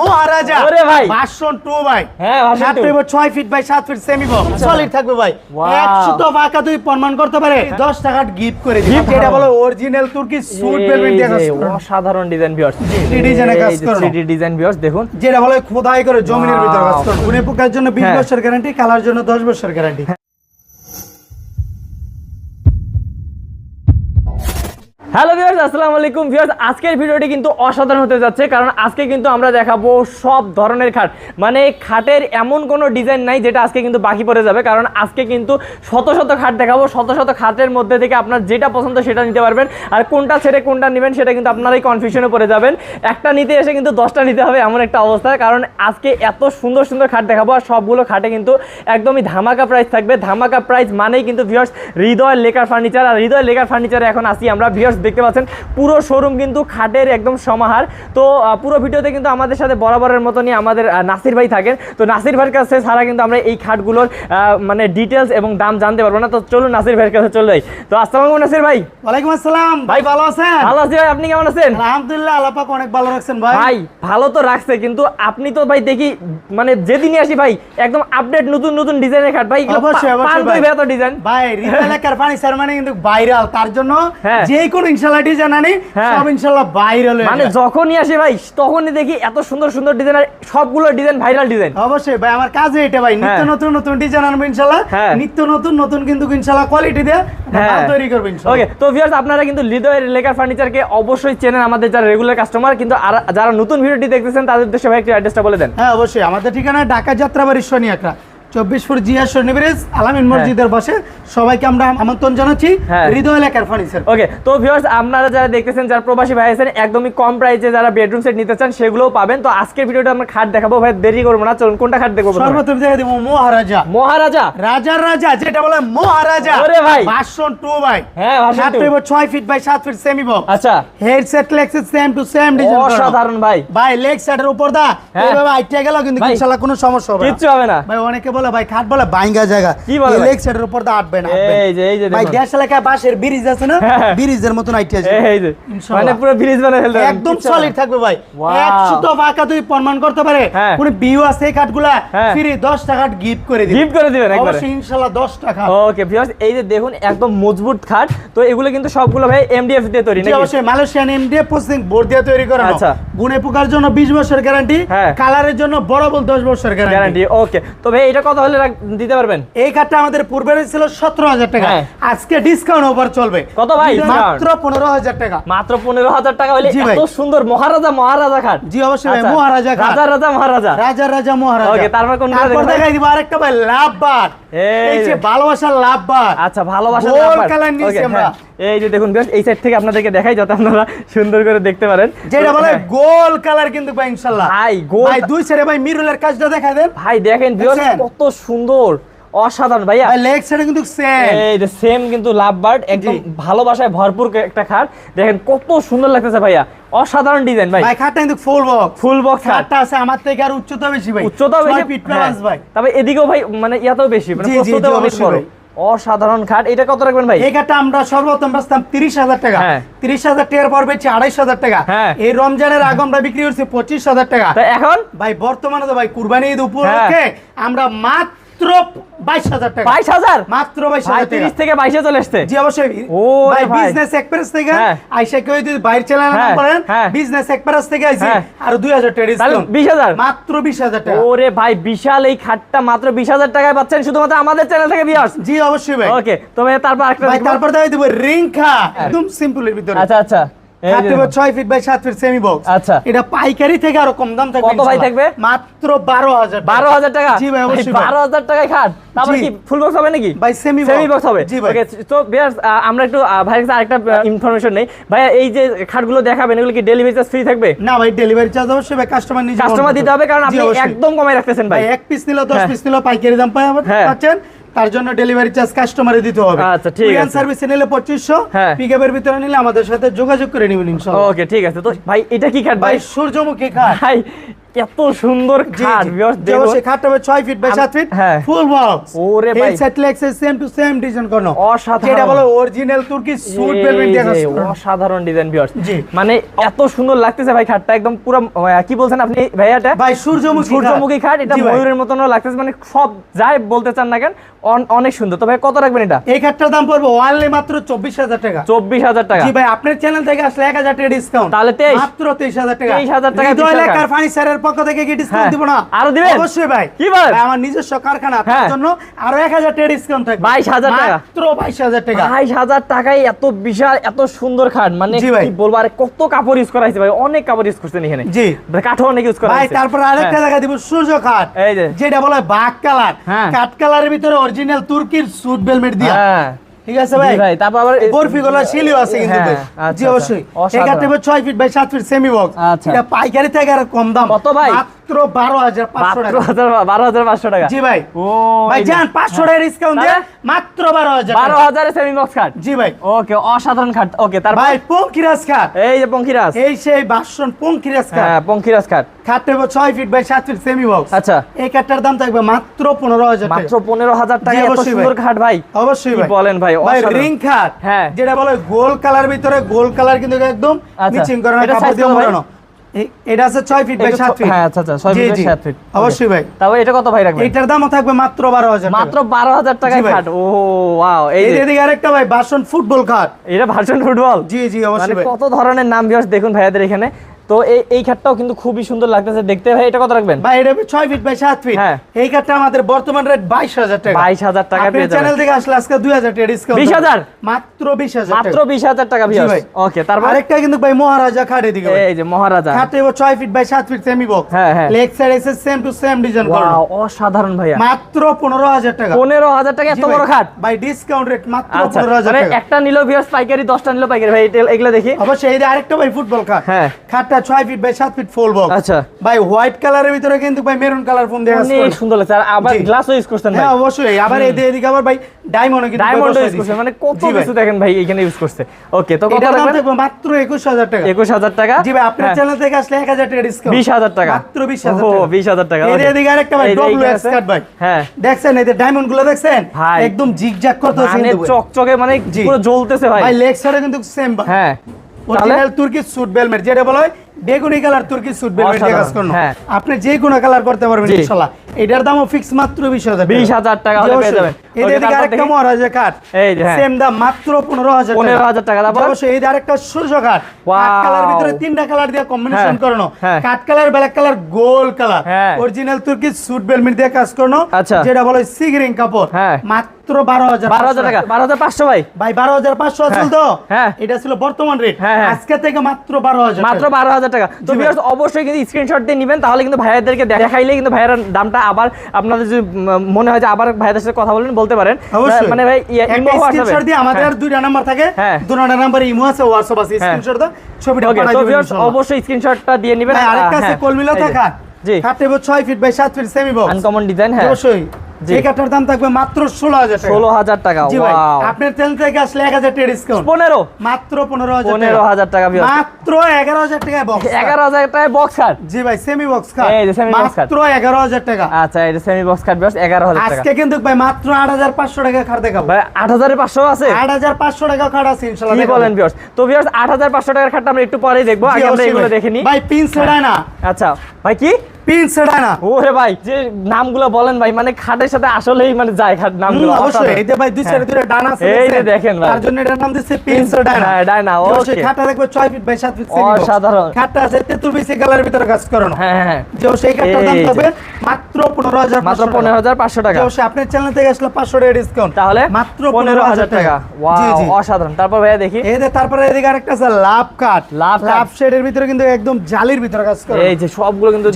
মহারাজা। ওরে ভাই। ভার্সন 2 ভাই। হ্যাঁ, সাত 2 হইব 6 feet by 7 feet semi box solid থাকবে ভাই। Wow. 100 তো ফাঁকা তুই প্রমাণ করতে পারে 10 টাকা গিফট করে দিই এটা করো। বলো অরিজিনাল তুর্কি এই ভেলভেট দিয়ে কাজ অসাধারণ ডিজাইন ভিউয়ার্স 3D ডিজাইনে কাজ করানো। 3D ডিজাইন ভিউয়ার্স দেখুন। যেটা বলে খোদাই করে জমিনের ভিতরে কাজ. করে। পোকার জন্য 20 হ্যাঁ। বছর গ্যারান্টি কালার জন্য 10 বছর গ্যারান্টি হ্যালো ভিউয়ার্স আসসালামু আলাইকুম। ভিউয়ার্স আজকের ভিডিওটি কিন্তু অসাধারণ হতে যাচ্ছে, কারণ আজকে কিন্তু আমরা দেখাবো সব ধরনের খাট। মানে খাটের এমন কোনো ডিজাইন নাই যেটা আজকে কিন্তু বাকি পড়ে যাবে, কারণ আজকে কিন্তু শত শত খাট দেখাবো, শত শত খাটের মধ্যে থেকে আপনার যেটা পছন্দ সেটা নিতে পারবেন, আর কোনটা ছেড়ে কোনটা নেবেন সেটা কিন্তু আপনারাই কনফিউশনে পড়ে যাবেন। একটা নিতে এসে কিন্তু দশটা নিতে হবে, এমন একটা অবস্থা, কারণ আজকে এত সুন্দর সুন্দর খাট দেখাবো, আর সবগুলো খাটে কিন্তু একদমই ধামাকা প্রাইস থাকবে। ধামাকা প্রাইস মানেই কিন্তু ভিউয়ার্স হৃদয় লেকার ফার্নিচার আর হৃদয় লেকার ফার্নিচারে এখন আসি আমরা। ভিউয়ার্স দেখতে পাচ্ছেন। পুরো শোরুম কিন্তু খাটের একদম সমাহার। তো পুরো ভিডিওতে কিন্তু আমাদের সাথে বরাবরের মতনই আমাদের নাসির ভাই থাকেন। তো নাসির ভাইয়ের কাছে ছাড়া কিন্তু আমরা এই খাটগুলোর মানে ডিটেলস এবং দাম জানতে পারব না। তো চলুন নাসির ভাইয়ের কাছে চলে যাই। তো আসসালামু নাসির ভাই। ওয়ালাইকুম আসসালাম। ভাই ভালো আছেন? ভালো আছি ভাই। আপনি কেমন আছেন? আলহামদুলিল্লাহ আল্লাহ পাক অনেক ভালো রাখছেন ভাই। ভাই ভালো তো রাখছে কিন্তু আপনি তো ভাই দেখি মানে যেদিনই আসি ভাই একদম আপডেট নতুন নতুন ডিজাইনের খাট। ভাই অবশ্যই, অবশ্যই ভাই। ডিজাইন ভাই রিয়েল এলাকার ফার্নিচার মানে কিন্তু ভাইরাল তার জন্য হ্যাঁ। যে কোন ইনশাআল্লাহ ডিজাইন আনি হ্যাঁ। সব ইনশাআল্লাহ ভাইরাল মানে যখনই আসে ভাই তখনই দেখি এত সুন্দর সুন্দর ডিজাইন আর সবগুলো ডিজাইন ভাইরাল ডিজাইন অবশ্যই ভাই আমার কাজে এটা ভাই। নিত্য হ্যাঁ। নতুন নতুন ডিজাইন আনব ইনশাআল্লাহ হ্যাঁ। নিত্য নতুন নতুন কিন্তু ইনশাআল্লাহ কোয়ালিটি দিয়ে তৈরি করব ওকে তো ভিউয়ার্স আপনারা কিন্তু লেকার ফার্নিচারকে অবশ্যই চেনেন আমাদের যারা রেগুলার কাস্টমার কিন্তু আর যারা নতুন ভিডিওটি দেখতেছেন তাদের উদ্দেশ্যে ভাই একটু অ্যাড্রেসটা বলে দেন। হ্যাঁ অবশ্যই। আমাদের ঠিকানা ঢাকা যাত্রাবাড়ি শনিয়াকড়া চব্বিশ ফুট জিয়া সন্নিবেশ আলামিন মসজিদের পাশে। সবাইকে আমরা আমন্ত্রণ জানাচ্ছি। হ্যাঁ। হৃদয় এলাকার ফার্নিচার ওকে তো ভিউয়ার্স আপনারা যারা দেখতেছেন যারা প্রবাসী ভাই আছেন একদমই কম প্রাইসে যারা বেডরুম সেট নিতে চান সেগুলোও পাবেন। তো আজকের ভিডিওটা আমরা খাট দেখাবো। ভাই দেরি করব না। চলুন কোনটা খাট দেখব সর্বপ্রথম দেখে দিব মহারাজা। মহারাজা? রাজার রাজা যেটা বলে মহারাজা। ওরে ভাই। ভার্সন টু ভাই। হ্যাঁ সাত two। হইব ছয় ফিট বাই সাত ফিট সেমি বক্স আচ্ছা। Headset leg set same to same design অসাধারণ ভাই। ভাই লেগ সেটের উপর দা হ্যাঁ। এইভাবে আইটিয়া গেল কিন্তু ইনশাআল্লাহ কোনো সমস্যা হবে না। কিচ্ছু হবে না। ভাই অনেকে বলে ভাই খাট বলে বাইঙ্গা জায়গা। কি বলে লেগ সেটের উপর দা আটবে না এই যে এই যে ভাই বাঁশের ব্রিজ আছে না? হ্যাঁ। ব্রিজের মতন আইটিয়া আছে। এই যে মানে পুরো ব্রিজ বানিয়ে ফেলতে একদম। সলিড থাকবে ভাই। Wow. একশো তো ফাঁকা তুই প্রমাণ করতে পারে। হ্যাঁ। কোন আছে এই কাঠগুলা হ্যাঁ। ফ্রি দশ টাকা গিফট করে গিফট করে দিবেন একবারে। অবশ্যই ইনশাআল্লাহ দশ টাকা ওকে ভিউয়ার্স এই যে দেখুন একদম মজবুত খাট। তো এগুলো কিন্তু সবগুলো ভাই এমডিএফ দিয়ে তৈরি নাকি? অবশ্যই মালয়েশিয়ান এমডিএ প্রসেসিং বোর্ড দিয়ে তৈরি করানো। আচ্ছা। গুণে পোকার জন্য 20 বছর গ্যারান্টি হ্যাঁ। কালারের জন্য বড় বল 10 বছর গ্যারান্টি গ্যারান্টি ওকে তো ভাই এটা কত হলে দিতে পারবেন। এই কাঠটা আমাদের পূর্বে ছিল 17000 টাকা। হ্যাঁ। আজকে ডিসকাউন্ট অফার চলবে। কত ভাই? মাত্র 15000 টাকা। মাত্র পনেরো হাজার টাকা হলে এত সুন্দর মহারাজা মহারাজা খাট। জি অবশ্যই আচ্ছা, মহারাজা রাজা রাজা মহারাজা। রাজা রাজা মহারাজা। Okay, তারপর দেখাই দিব আরেকটা ভাই লাভবার এই এই যে যে। ভালোবাসার লাভবার আচ্ছা কালার নিয়েছি আমরা। হ্যাঁ। এই যে দেখুন এই সাইড থেকে আপনাদেরকে দেখাই যাতে আপনারা সুন্দর করে দেখতে পারেন যেটা তো, বলে হ্যাঁ। গোল কালার কিন্তু ভাই ইনশাআল্লাহ ভাই, গোল- ভাই দুই ভাই মিরুলের কাজটা দেন ভাই দেখেন কত সুন্দর অসাধারণ ভাইয়া। ভাই লেগ সাইডে কিন্তু সেম এই যে সেম কিন্তু লাভ বার্ড একদম ভালোবাসায় ভরপুর একটা খাট। দেখেন কত সুন্দর লাগতেছে ভাইয়া। অসাধারণ ডিজাইন ভাই। ভাই খাটটা কিন্তু ফুল বক্স ফুল বক্স খাটটা আছে আমার থেকে আর উচ্চতা বেশি ভাই। উচ্চতাও বেশি? ফিট হ্যাঁ। প্লাস ভাই। তবে এদিকেও ভাই মানে ইয়াতেও বেশি মানে জি, অনেক বড়। অসাধারণ খাট। এটা কত রাখবেন ভাই? এই খাটটা আমরা সর্বপ্রথম বেচতাম তিরিশ হাজার টাকা। হ্যাঁ। তিরিশ হাজার টাকার পর বেচছি আড়াইশ হাজার টাকা। হ্যাঁ। এই রমজানের আগে আমরা বিক্রি করছি পঁচিশ হাজার টাকা। তো এখন? ভাই বর্তমানে তো ভাই কুরবানি ঈদ উপলক্ষে আমরা মাত্র বাইশ হাজার টাকা। বাইশ হাজার? মাত্র বাইশ হাজার তিরিশ থেকে বাইশে চলে এসছে জি অবশ্যই। ও ভাই বিজনেস এক্সপ্রেস থেকে হ্যাঁ। আইসা কেউ যদি বাইরে চালানো হ্যাঁ, করেন হ্যাঁ। বিজনেস এক্সপ্রেস থেকে আইছি। আর দুই হাজার টাকা ডিসকাউন্ট বিশ হাজার? মাত্র বিশ হাজার টাকা। ওরে ভাই বিশাল এই খাটটা মাত্র বিশ হাজার টাকায় পাচ্ছেন শুধুমাত্র আমাদের চ্যানেল থেকে জি অবশ্যই ভাই। ওকে তবে তারপর একটা ভাই। তারপর দেখাই দিব রিংখা একদম সিম্পলের ভিতরে। আচ্ছা আচ্ছা। ছয় ফিট বাই সাত ফিট সেমি বক্স আচ্ছা। এটা পাইকারি থেকে আরও কম দাম থাকবে কত ভাই থাকবে? মাত্র বারো হাজার বারো হাজার টাকা? জি ভাই অবশ্যই বারো হাজার টাকায় খাট তারপর কি ফুল বক্স হবে নাকি? ভাই সেমি সেমি বক্স হবে। জি ভাই। তো বিয়ার্স আমরা একটু ভাইয়ের কাছে আরেকটা ইনফরমেশন নেই। ভাইয়া এই যে খাটগুলো দেখাবেন এগুলো কি ডেলিভারি চার্জ ফ্রি থাকবে? না ভাই ডেলিভারি চার্জ অবশ্যই ভাই কাস্টমার নিজে কাস্টমার দিতে হবে কারণ আপনি একদম কমাই রাখতেছেন ভাই। ভাই এক পিস নিলে দশ হ্যাঁ। পিস নিলে পাইকারি দাম পাই হ্যাঁ। পাচ্ছেন। তার জন্য ডেলিভারি চার্জ কাস্টমারে দিতে হবে। আচ্ছা, ঠিক আছে। সার্ভিসে নিলে পঁচিশশো হ্যাঁ। পিকআপের ভিতরে নিলে আমাদের সাথে যোগাযোগ করে নেবেন ইনশাআল্লাহ ওকে ঠিক আছে। তো ভাই এটা কি কাট ভাই? ভাই সূর্যমুখী কাট ভাই এত সুন্দর খাট যে খাটটা হবে 6 feet by 7 feet. Full box ওরে ভাই। Legs same to same design করনো অসাধারণ। যেটা বলে অরিজিনাল তুর্কি সুট ভেলভেট করানো। অসাধারণ ডিজাইন ভিউয়ার্স। মানে এত সুন্দর লাগতেছে ভাই খাটটা একদম পুরো কি বলছেন আপনি ভাইয়াটা ভাই সূর্যমুখী সূর্যমুখী খাট এটা। ময়ূরের মতনও লাগতেছে মানে সব যাই বলতে চান না কেন অনেক সুন্দর তো ভাই কত রাখবেন এটা এই খাটটার দাম পড়বে অনলি মাত্র 24000 টাকা চব্বিশ হাজার টাকা জি ভাই আপনার চ্যানেল থেকে আসলে 1000 টাকা ডিসকাউন্ট তাহলে 23 মাত্র 23000 টাকা 23,000 টাকা, হৃদয় 20 টাকা। লেখার ফার্নিচারের পক্ষ থেকে কি ডিসকাউন্ট হ্যাঁ। দিব না আরও দিবেন? অবশ্যই ভাই কি? ভাই, আমার নিজস্ব কারখানা তার হ্যাঁ। জন্য আরও 1000 টাকা ডিসকাউন্ট থাকবে 22,000 টাকা। মাত্র 22000 টাকা বাইশ হাজার টাকায় এত বিশাল এত সুন্দর খাট মানে। কি বলব আর কত কাপড় ইউজ করা হয়েছে ভাই অনেক কাপড় ইউজ করছেন এখানে জি কাঠও অনেক ইউজ করা ভাই তারপর আরেকটা হ্যাঁ। দেখা দিব সূর্য খাট এই যে। যেটা বলে বাঘ কালার। কাঠ কালারের ভিতরে অরিজিনাল তুর্কির সুট বেলমেট দিয়া ঠিক আছে ভাই ভাই তারপর আবার এই- বরফি গলা শিলিও আছে কিন্তু হ্যাঁ। আচ্ছা, জি আচ্ছা। অবশ্যই অসাধারণ। এখানে 6 feet by 7 feet semi box. এটা পাইকারি থেকে আর কম দাম কত ভাই? মাত্র 12500 মাত্র টাকা। বারো হাজার পাঁচশো টাকা। জি ভাই। ও ভাই এই যে- জান 500 টাকা ডিসকাউন্ট দিয়ে তাহলে? মাত্র 12000 বারো হাজারে সেমি বক্স খাট জি ভাই। ওকে অসাধারণ খাট ওকে তারপর ভাই পঙ্কিরাজ খাট এই যে পঙ্খিরাজ এই সেই বাসন পঙ্কিরাজ খাট হ্যাঁ খাট 6 feet by 7 feet semi box আচ্ছা। এই খাটটার দাম থাকবে মাত্র 15000 টাকা। মাত্র পনেরো হাজার টাকা এত সুন্দর ভাই। খাট ভাই। অবশ্যই ভাই। বলেন ভাই ভাই। রিং খাট হ্যাঁ। যেটা বলে গোল কালার ভিতরে গোল কালার কিন্তু একদম আচ্ছা। মিচিং করানো কাপড় দিয়ে মোড়ানো এ- এটা আছে 6 ফিট বাই 7 ফিট হ্যাঁ আচ্ছা আচ্ছা ফিট। সাত ফিট অবশ্যই ভাই। এটা কত ভাই রাখবেন? এটার দামও থাকবে মাত্র 12000 মাত্র বারো হাজার টাকায় জি ভাই। খাট। ও ওয়াও এই এদিকে আরেকটা ভাই ভার্সন ফুটবল খাট। এটা ভার্সন ফুটবল? জি জি মানে অবশ্যই ভাই। কত ধরনের নাম বিয়াস দেখুন ভাইয়াদের এখানে। তো এই এই খাটটাও কিন্তু খুবই সুন্দর লাগতেছে দেখতে। ভাই এটা কত রাখবেন? ভাই এটা 6 ফিট বাই 7 ফিট হ্যাঁ। এই কাঠটা আমাদের বর্তমান রেট 22000 টাকা। 22,000 টাকা পেয়ে যাবেন। চ্যানেল থেকে আসলে আজকে 2000 টাকা ডিসকাউন্ট 20,000? মাত্র 20000 মাত্র টাকা। বিশ হাজার টাকা জি ভাই। ওকে তারপর? আরেকটা কিন্তু ভাই মহারাজা খাট ভাই। এই যে মহারাজা। খাটে এবার 6 feet by 7 feet semi box হ্যাঁ, হ্যাঁ। লেগ সাইড এসে সেম টু সেম ডিজাইন করা ওয়াও অসাধারণ ভাইয়া। মাত্র 15000 টাকা। পনেরো হাজার টাকা এত বড় খাট? ভাই ডিসকাউন্ট রেট মাত্র আচ্ছা 15000 মানে টাকা। একটা নিলো বিয়াস পাইকারি দশটা নিলো পাইকারি। ভাই এগুলো দেখি। অবশ্যই এই আরেকটা ভাই ফুটবল খাট। হ্যাঁ। খাটটা 6 feet by 7 feet full box আচ্ছা। ভাই হোয়াইট কালারের ভিতরে কিন্তু ভাই মেরুন কালার ফোন দেওয়া আছে। অনেক সুন্দর লাগছে। আর আবার গ্লাসও ইউজ করছেন ভাই। হ্যাঁ অবশ্যই। আবার এই এদিকে আবার ভাই ডায়মন্ড কিন্তু ডায়মন্ড ইউজ করছে মানে কত কিছু দেখেন ভাই এখানে ইউজ করছে। ওকে তো কত এটার দাম রাখবেন? থাকবে মাত্র 21000 টাকা। একুশ হাজার টাকা? জি ভাই আপনার হ্যাঁ। চ্যানেল থেকে আসলে 1000 টাকা ডিসকাউন্ট বিশ হাজার টাকা। মাত্র 20000 টাকা। বিশ হাজার টাকা এই যে আরেকটা ভাই ডব্লিউ এক্স কাট ভাই। হ্যাঁ। দেখছেন এই ডায়মন্ডগুলো দেখছেন? একদম জিগজ্যাগ করতেছে মানে চকচকে মানে। পুরো জ্বলতেছে ভাই। ভাই লেগ সাইডে কিন্তু সেম ভাই। হ্যাঁ। অরিজিনাল তুর্কি সুট বেলমেট যেটা বলা হয় বেগুনি কালার তুর্কি সুট বেলমেট কাজ করুন হ্যাঁ। আপনি যে কোনো কালার করতে পারবেন। ইনশাআল্লাহ এটার দামও ফিক্স মাত্র 20000 বিশ হাজার টাকা হলে পেয়ে যাবেন এই তারপর আরেকটা। মহারাজা কাট এই যে, হ্যাঁ। সেম দাম মাত্র 15000 টাকা 15,000 টাকা, তারপর? জি, অবশ্যই এই যে আরেকটা সূর্য কাট! কাট কালার ভিতরে তিনটা কালার দিয়ে কম্বিনেশন হ্যাঁ, করানো হ্যাঁ। Cut colour black colour gold colour হ্যাঁ। অরিজিনাল তুর্কি সুট বেলমেট দিয়ে কাজ করানো আচ্ছা। যেটা বলে সিগরিং কাপড় হ্যাঁ। মাত্র 12000 বারো হাজার টাকা বারো হাজার পাঁচশো ভাই ভাই বারো হাজার পাঁচশো আছিল তো হ্যাঁ। এটা ছিল বর্তমান রেট হ্যাঁ, হ্যাঁ। আজকে থেকে মাত্র বারো হাজার মাত্র বারো হাজার টাকা তো viewers, অবশ্যই কিন্তু স্ক্রিনশট দিয়ে নেবেন তাহলে কিন্তু ভাইয়াদেরকে দেখাইলে কিন্তু ভাইয়ার দামটা আবার আপনাদের যদি মনে হয় যে আবার ভাইয়াদের সাথে কথা বলেন বলতে পারেন মানে ভাই ইয়ে, ইমো হোয়াটসঅ্যাপ দিয়ে আমাদের আর দুইটা নাম্বার থাকে হ্যাঁ। নাম্বার নাম্বারে ইমো আছে হোয়াটসঅ্যাপ আছে হ্যাঁ। স্ক্রিনশট দাও ছবিটা পাঠাই দিবেন। অবশ্যই স্ক্রিনশটটা দিয়ে নেবেন আর আরেকটা আছে হ্যাঁ, কলমিলা। থাকা জি খাটে 6 feet by 7 feet semi box uncommon design হ্যাঁ অবশ্যই। এই কাটার দাম থাকবে মাত্র 16000 টাকা। ষোলো হাজার টাকা ওয়াও আপনার চ্যানেল থেকে আসলে 1000 টাকা ডিসকাউন্ট পনেরো। মাত্র 15000 পনেরো হাজার টাকা। মাত্র 11000 টাকা বক্স এগারো হাজার টাকায় বক্স জি ভাই সেমি বক্স এই যে। মাত্র 11000 টাকা। আচ্ছা এটা সেমি বক্স এগারো হাজার টাকা। আজকে কিন্তু ভাই মাত্র 8500 টাকা খাট দেখাবো। ভাই আট হাজারের পাঁচশো আছে? 8500 টাকা খাট আছে ইনশাআল্লাহ কি। বলেন বিয়ার্স তো বিয়ার্স আট হাজার পাঁচশো টাকার খাটটা আমরা একটু পরেই দেখব জি, আগে আমরা এগুলো ভাই। দেখে নিই। ভাই পিন সেডায় না। আচ্ছা ভাই কি? পিন সেডায় না। ওরে ভাই যে নামগুলো বলেন ভাই মানে খাটের সাথে আসলেই মানে যায় খাট নামগুলো। অবশ্যই। এই যে ভাই দুই সাইডে দুটো ডানা আছে এই যে দেখেন ভাই। তার জন্য এটার নাম দিচ্ছে পিন সেডায় না। হ্যাঁ, okay. খাটটা দেখবে 6 ফিট বাই 7 ফিট অসাধারণ। খাটটা আছে ভিতরে কাজ করানো। হ্যাঁ হ্যাঁ হ্যাঁ। যে সেই খাটটার দাম হবে মাত্র 15000 মাত্র পনেরো হাজার পাঁচশো টাকা। অবশ্যই আপনার চ্যানেল থেকে আসলে 500 টাকা ডিসকাউন্ট তাহলে মাত্র পনেরো হাজার টাকা। জি ওয়াও অসাধারণ। তারপর ভাইয়া দেখি। এই যে তারপরে এদিকে আরেকটা আছে লাভ কাট লাভ লাভ শেডের ভিতরে কিন্তু একদম জালির ভিতরে কাজ করে এই যে সবগুলো কিন্তু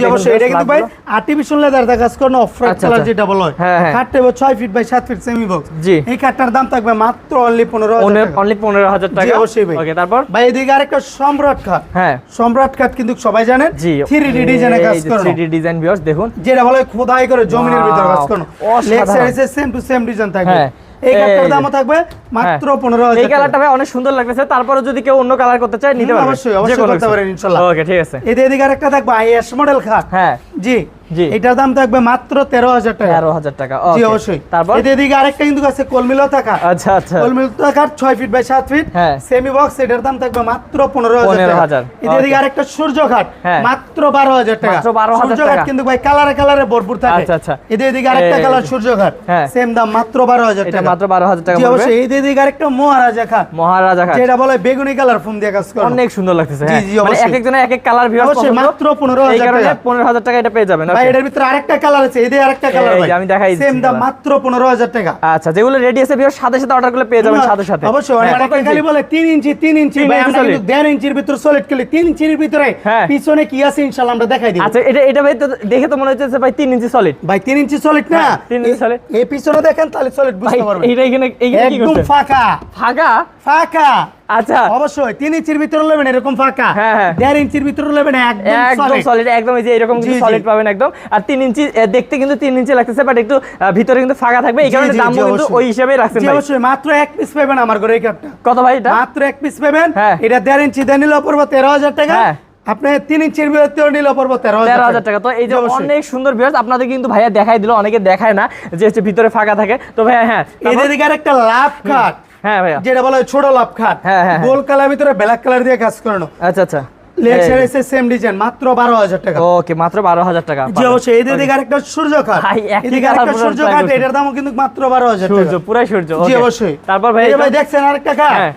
এটা কিন্তু ভাই আর্টিফিশিয়াল লেদার দা কাজ করানো অফ আচ্ছা, কালার আচ্ছা। যেটা বলা। হয় হ্যাঁ। খাটটা 6 feet by 7 feet semi box জি। এই কাঠটার দাম থাকবে মাত্র অনলি 15000 অনলি পনেরো হাজার জি, টাকা? অবশ্যই ভাই। ওকে তারপর? ভাই এদিকে আরেকটা সম্রাট খাট। হ্যাঁ। সম্রাট কাঠ কিন্তু সবাই জানেন। 3D ডিজাইনে কাজ করানো। 3D ডিজাইন ভিউয়ার্স দেখুন। যেটা বলে খোদাই করে জমিনের Wow, ভিতরে কাজ করানো। অসাধারণ। লেগ সাইডে সেম টু সেম ডিজাইন থাকবে। হ্যাঁ। এই কালারটার এই দামও থাকবে মাত্র হ্যাঁ। পনেরো এই হাজার কালারটা ভাই অনেক সুন্দর লাগতেছে। তারপরে যদি কেউ অন্য কালার করতে চায় নিতে পারবে। অবশ্যই, অবশ্যই করতে পারেন, ইনশাআল্লাহ ওকে ঠিক আছে। এদিকে আরেকটা থাকবে আইএস মডেল খাট হ্যাঁ। জি। এটার দাম থাকবে মাত্র তেরো হাজার টাকা। তেরো হাজার টাকা জি অবশ্যই। তারপর? এদিকে আরেকটা কিন্তু আছে কলমিলো থাকা। আচ্ছা আচ্ছা। কলমিলো থাকার ছয় ফিট বাই সাত ফিট। সেমি বক্স এটার দাম থাকবে মাত্র পনেরো হাজার এদিকে আরেকটা সূর্য ঘাট। মাত্র বারো হাজার টাকা। মাত্র 12,000 সূর্য ঘাট কিন্তু ভাই কালারে কালারে ভরপুর থাকে। আচ্ছা, আচ্ছা। এদের এদিকে আরেকটা কালার সূর্য ঘাট। সেম দাম মাত্র বারো হাজার টাকা। মাত্র বারো হাজার টাকা অবশ্যই। এদের এদিকে আরেকটা মহারাজা খাট মহারাজা খাট যেটা বলে বেগুনি কালার ফোন দিয়ে কাজ করে। অনেক সুন্দর লাগতেছে হ্যাঁ। জি, মানে অবশ্যই। এক একজনের এক এক কালার অবশ্যই, মাত্র 15,000 এই কারণে টাকা। পনেরো হাজার টাকা এটা পেয়ে যাবেন ভাই okay? এটার ভিতরে আরেকটা কালার আছে এদের আরেকটা কালার ভাই। আমি দেখাই সেম দাম মাত্র পনেরো হাজার টাকা। আচ্ছা যেগুলো রেডি আছে ভিউয়ার্স সাথে সাথে অর্ডার করলে পেয়ে যাবেন সাথে সাথে। অবশ্যই হ্যাঁ, অনেকে খালি বলে তিন ইঞ্চি তিন ইঞ্চি ভাই আমরা কিন্তু দেড় ইঞ্চির ভিতরে সলিড খেলি তিন ইঞ্চির ভিতরে হ্যাঁ। পিছনে কি আছে ইনশাল্লাহ আমরা দেখাই দিই আচ্ছা এটা এটা ভাই দেখে তো মনে হচ্ছে ভাই তিন ইঞ্চি সলিড ভাই তিন ইঞ্চি সলিড না। হ্যাঁ, তিন ইঞ্চি solid। এই পিছনে দেখেন তাহলে সলিড বুঝতে পারবেন। এইটা এখানে কি একদম ফাঁকা। ফাঁকা? ফাঁকা। আচ্ছা। অবশ্যই তিন ইঞ্চির ভিতরে নেবেন এরকম ফাঁকা। হ্যাঁ, হ্যাঁ। দেড় ইঞ্চির ভিতরে নেবেন একদম সলিড একদম এই যে এরকম কিন্তু সলিড পাবেন একদম। আর তিন ইঞ্চি দেখতে কিন্তু তিন ইঞ্চি লাগতেছে বাট একটু ভিতরে কিন্তু ফাঁকা থাকবে এই কারণে জি, কিন্তু ওই হিসেবেই রাখছেন ভাই। অবশ্যই মাত্র এক পিস পাবেন আমার ঘরে এই কাপটা কত ভাই এটা? মাত্র এক পিস পাবেন। হ্যাঁ। এটা দেড় ইঞ্চি দিয়ে নিলেও পড়ব তেরো হাজার টাকা। আপনি তিন ইঞ্চির তেরো হাজার টাকা। তো এই যে। অনেক সুন্দর আপনাদের কিন্তু ভাইয়া দেখাই দিল অনেকে দেখায় না যে হচ্ছে ভিতরে ফাঁকা থাকে। তো ভাইয়া হ্যাঁ? এদের একটা লাভ খাট হ্যাঁ যেটা বলা হয় ছোট লাভ খাট। হ্যাঁ, হ্যাঁ, গোল কালার ভিতরে ব্ল্যাক কালার দিয়ে কাজ করানো। আচ্ছা আচ্ছা। লেগ সাইড এসে সেম ডিজাইন মাত্র বারো হাজার টাকা। ওকে মাত্র বারো হাজার টাকা। জি অবশ্যই এদের দিকে আরেকটা সূর্য ভাই, আরেকটা এটার দামও কিন্তু মাত্র বারো হাজার সূর্য পুরাই সূর্য জি অবশ্যই। তারপর ভাই ভাই দেখছেন আরেকটা খাট। হ্যাঁ।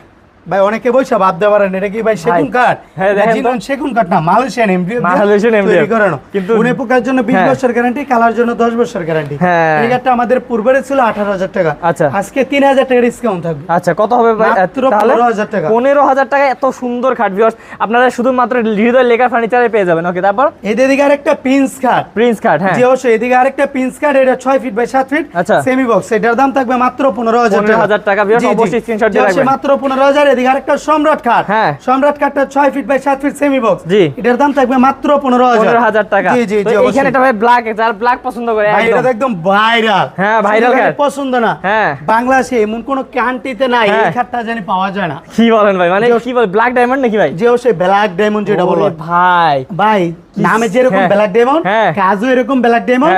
ভাই অনেকে বৈশা ভাবতে পারেন এটা কি ভাই সেগুন কাঠ? হ্যাঁ। জিনন সেগুন কাঠ না মালয়েশিয়ান এমডিএফ মালয়েশিয়ান MDF করানো। কিন্তু- উনি পোকার জন্য 20 হ্যাঁ। বছর গ্যারান্টি কালার জন্য 10 বছর গ্যারান্টি হ্যাঁ। এই কাঠটা আমাদের পূর্বের ছিল 18000 টাকা। আচ্ছা। আজকে 3000 টাকা ডিসকাউন্ট থাকবে। আচ্ছা কত হবে ভাই? তাহলে 15,000 টাকা। পনেরো হাজার টাকা এত সুন্দর খাট ভিউয়ার্স আপনারা শুধুমাত্র হৃদয় লেখা ফার্নিচারে পেয়ে যাবেন। ওকে তারপর? এদের দিকে আরেকটা প্রিন্স খাট প্রিন্স খাট হ্যাঁ। জি অবশ্যই। এদিকে আরেকটা প্রিন্স কার্ড এটা 6 ফিট বাই 7 ফিট আচ্ছা। সেমি বক্স এটার দাম থাকবে মাত্র 15000 টাকা। 15,000 টাকা, জি। অবশ্যই screenshot দিয়ে রাখবেন। মাত্র 15000 এদিকে আরেকটা সম্রাট খাট হ্যাঁ। সম্রাট খাটটা 6 feet by 7 feet semi box জি। এটার দাম থাকবে মাত্র 15000 হাজার টাকা জি জি জি এইখানে এটা ভাই ব্ল্যাক যার ব্ল্যাক পছন্দ করে ভাই এটা একদম ভাইরাল হ্যাঁ, খাট। পছন্দ না হ্যাঁ। বাংলাদেশে এমন কোন কান্ট্রিতে নাই এই হ্যাঁ। খাটটা জানি পাওয়া যায় না কি বলেন ভাই মানে কি বল ব্ল্যাক ডায়মন্ড নাকি ভাই যে অবশ্যই ব্ল্যাক ডায়মন্ড যেটা বলো ভাই ভাই নামে যেরকম। ব্ল্যাক ডায়মন্ড হ্যাঁ। কাজও এরকম ব্ল্যাক ডায়মন্ড।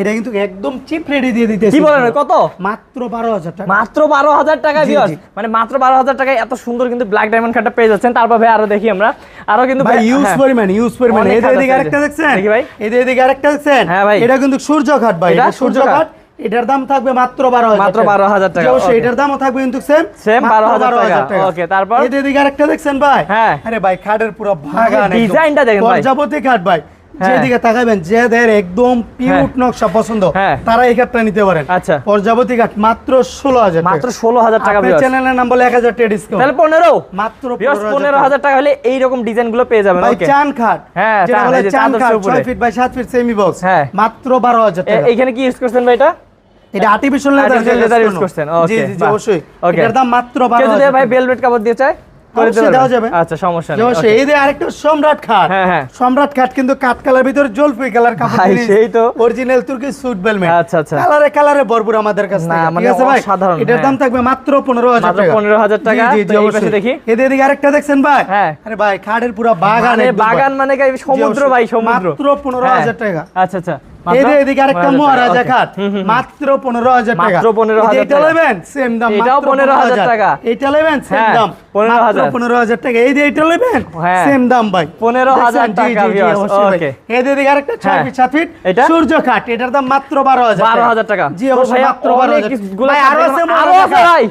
এটা কিন্তু একদম চিপ রেডি দিয়ে দিতেছি। কি বলেন কত? মাত্র বারো হাজার টাকা। মাত্র বারো হাজার টাকা জি, মানে মাত্র বারো হাজার টাকায় এত সুন্দর কিন্তু ব্ল্যাক ডায়মন্ড খাটটা পেয়ে যাচ্ছেন। তারপর ভাই আরও দেখি আমরা। আরও কিন্তু ভাই ইউজ। পরিমাণ ইউজ পরিমাণ। এদের এদিকে আরেকটা দেখছেন? দেখি ভাই। এদের এদিকে আরেকটা দেখছেন? হ্যাঁ ভাই। এটা কিন্তু সূর্য ঘাট ভাই। এটা সূর্য ঘাট এটার দাম থাকবে মাত্র বারো হাজার মাত্র 12,000 টাকা, অবশ্যই এটার দামও থাকবে কিন্তু সেম Same 12,000 টাকা, okay, তারপর? এদিকে আরেকটা দেখছেন ভাই? হ্যাঁ। আরে ভাই খাটের পুরো একদম। ডিজাইনটা দেখেন ভাই। প্রজাপতি খাট ভাই। যেদিকে তাকাবেন যাদের একদম পিউট নকশা পছন্দ হ্যাঁ। তারা এই খাটটা নিতে পারেন। আচ্ছা। প্রজাপতি ঘাট মাত্র ষোলো হাজার মাত্র ষোলো হাজার টাকা চ্যানেলের নাম বলে এক হাজার টাকা ডিসকাউন্ট তাহলে পনেরো। মাত্র পনেরো হাজার টাকা হলে এইরকম ডিজাইনগুলো পেয়ে যাবেন চান খাট। হ্যাঁ, চান, খাট। 6 feet by 7 feet semi box হ্যাঁ। মাত্র 12000 টাকা। এইখানে কি ইউজ করছেন ভাই এটা? এটা আর্টিফিশিয়াল লেদার use করছেন, জি জি জি অবশ্যই. এটার দাম মাত্র যদি 12000 ভাই বেলভেট কাপড় দিয়ে চায়? করে দেওয়া যাবে। আচ্ছা সমস্যা নেই অবশ্যই এই যে আরেকটা সম্রাট খাট হ্যাঁ, হ্যাঁ। সম্রাট খাট কিন্তু কাঠ কালার ভিতরে জলপাই কালার কাপড় সেই তো। অরিজিনাল তুর্কি সুট বেলমেট আচ্ছা, আচ্ছা। কালারে কালারে ভরপুর আমাদের কাছে না, মানে আছে ভাই অসাধারণ, এটার হ্যাঁ। দাম থাকবে মাত্র 15000 টাকা 15,000 টাকা। জি জি তো জি এই পাশে অবশ্যই দেখি। এদের এদিকে আরেকটা দেখছেন ভাই হ্যাঁ। আরে ভাই খাটের পুরো বাগান মানে বাগান মানে কি সমুদ্র ভাই। সমুদ্র মাত্র 15,000 হ্যাঁ। টাকা। আচ্ছা আচ্ছা এদিকে আরেকটা মহারাজা। খাট হুম। মাত্র পনেরো হাজার টাকা মাত্র 15,000 এটা টাকা। সেম দাম এটাও মাত্র 15,000 টাকা। এটা নেবেন সেম হ্যাঁ, দাম 15,000 মাত্র পনেরো হাজার টাকা এই যে এটা নেবেন হ্যাঁ। সেম দাম ভাই 15,000 দেখছেন? জি, টাকা। এই যে আরেকটা ছয় হ্যাঁ। ফিট সাত ফিট এটা? সূর্য খাট এটার দাম মাত্র বারো হাজার 12,000 টাকা। জি অবশ্যই মাত্র বারো অনেক হাজার ভাই আরও আছে আছে ভাই।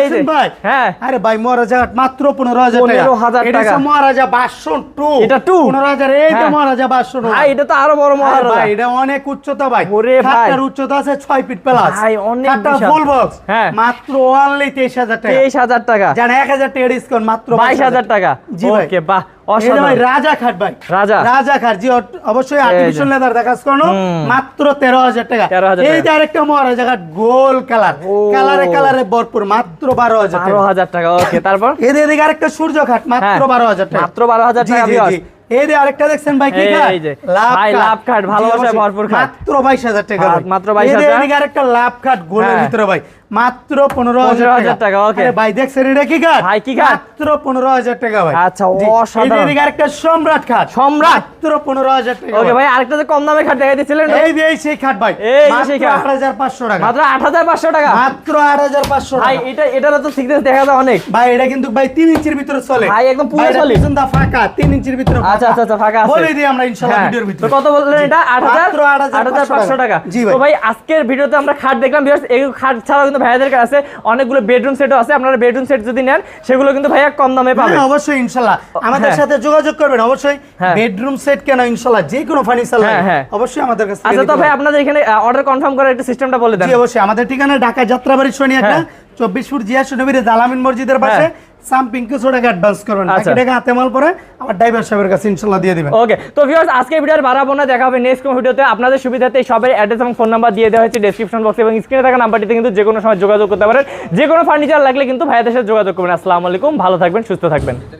আছে। ভাই হ্যাঁ। আরে ভাই মহারাজা ঘাট মাত্র পনেরো হাজার টাকা 15,000 টাকা। মহারাজা বাসন টু এটা? পনেরো হাজার এই হ্যাঁ। মহারাজা বাসন ভাই এটা তো আরও বড় মহারাজা ভাই এটা অনেক উচ্চতা ভাই ওরে ভাই। উচ্চতা আছে ছয় ফিট প্লাস ভাই, অনেক। ফুল বক্স হ্যাঁ। মাত্র অনলি 23000 টাকা তেইশ হাজার টাকা জান 1000 টাকা ডিসকাউন্ট মাত্র বাইশ হাজার টাকা? জি ভাই। ওকে বাহ অসাধারণ। রাজা খাট ভাই। রাজা। রাজা খাট জি অবশ্যই আর্টিফিশিয়াল লেদার দেখাস কোন? মাত্র 13000 টাকা। এই যে আরেকটা মহারাজা খাট গোল কালার। কালারে কালারে ভরপুর মাত্র 12000 বারো টাকা। হাজার টাকা ওকে তারপর? এদের এদিকে আরেকটা সূর্য খাট মাত্র হ্যাঁ, 12000 টাকা। মাত্র 12,000 টাকা জি। এই যে আরেকটা দেখছেন ভাই কি খাট? লাভ ভাই, লাভ খাট, জি, ভালোবাসায় ভরপুর খাট। মাত্র বাইশ হাজার টাকা খাট, ভাই। মাত্র 22,000 এই যে আরেকটা লাভ খাট গোলের হ্যাঁ। ভিতরে ভাই। মাত্র পনেরো 15,000 হাজার টাকা। ভাই দেখছেন এটা কি ভাই, কি? মাত্র পনেরো হাজার টাকা ভাই। আচ্ছা, অসাধারণ। এদিকে আরেকটা সম্রাট খাট সম্রাট? মাত্র পনেরো হাজার টাকা ওকে ভাই। আরেকটা যে কম দামে খাট দেখাই দিচ্ছিলেন এই যে সেই খাট ভাই। এই সেই খাট। আট হাজার পাঁচশো টাকা। মাত্র আট হাজার পাঁচশো টাকা? মাত্র আট হাজার পাঁচশো ভাই এটা তো দেখা যায় অনেক। ভাই এটা কিন্তু ভাই তিন ইঞ্চির ভিতরে চলে। ভাই, একদম পুরো এটা ফাঁকা তিন ইঞ্চির ভিতরে আচ্ছা আচ্ছা আচ্ছা ফাঁকা আছে। বলে দিই আমরা ইনশাআল্লাহ হ্যাঁ, ভিডিওর ভিতরে। কত বললেন এটা? আট হাজার? মাত্র 8,500 পাঁচশো টাকা। তো ভাই আজকের ভিডিওতে আমরা খাট দেখলাম এই খাট ছাড়াও কিন্তু ভাইয়াদের কাছে অনেকগুলো বেডরুম সেটও আছে আপনারা বেডরুম সেট যদি নেন সেগুলো কিন্তু ভাইয়া কম দামে পাবেন হ্যাঁ, অবশ্যই ইনশাআল্লাহ আমাদের হ্যাঁ। সাথে যোগাযোগ করবেন অবশ্যই হ্যাঁ। বেডরুম সেট কেন ইনশাআল্লাহ যে কোনো ফার্নিচার হ্যাঁ, হ্যাঁ। অবশ্যই আমাদের কাছে আচ্ছা তো ভাই আপনাদের এখানে অর্ডার কনফার্ম করার একটা সিস্টেমটা বলে দেন জি অবশ্যই আমাদের ঠিকানা ঢাকা যাত্রাবাড়ি হ্যাঁ। চব্বিশ ফুট জিয়া সুনবীর জালামিন মসজিদের পাশে সাম পিঙ্কুশো টাকা অ্যাডভান্স করবেন। বাকি টাকা হাতে মাল পরে আমার ড্রাইভার সাহেবের কাছে ইনশাআল্লাহ দিয়ে দিবেন। ওকে তো ভিউয়ার্স আজকে ভিডিওর বাড়াবো না দেখা হবে নেক্সট কোন ভিডিওতে আপনাদের সুবিধাতে সবের অ্যাড্রেস এবং ফোন নাম্বার দিয়ে দেওয়া হয়েছে ডেসক্রিপশন বক্সে এবং স্ক্রিনে থাকা নাম্বারটিতে কিন্তু যে কোনো সময় যোগাযোগ করতে পারেন। যে কোনো ফার্নিচার লাগলে কিন্তু ভাইয়াদের সাথে যোগাযোগ করবেন। আসসালামু আলাইকুম ভালো থাকবেন সুস্থ থাকবেন।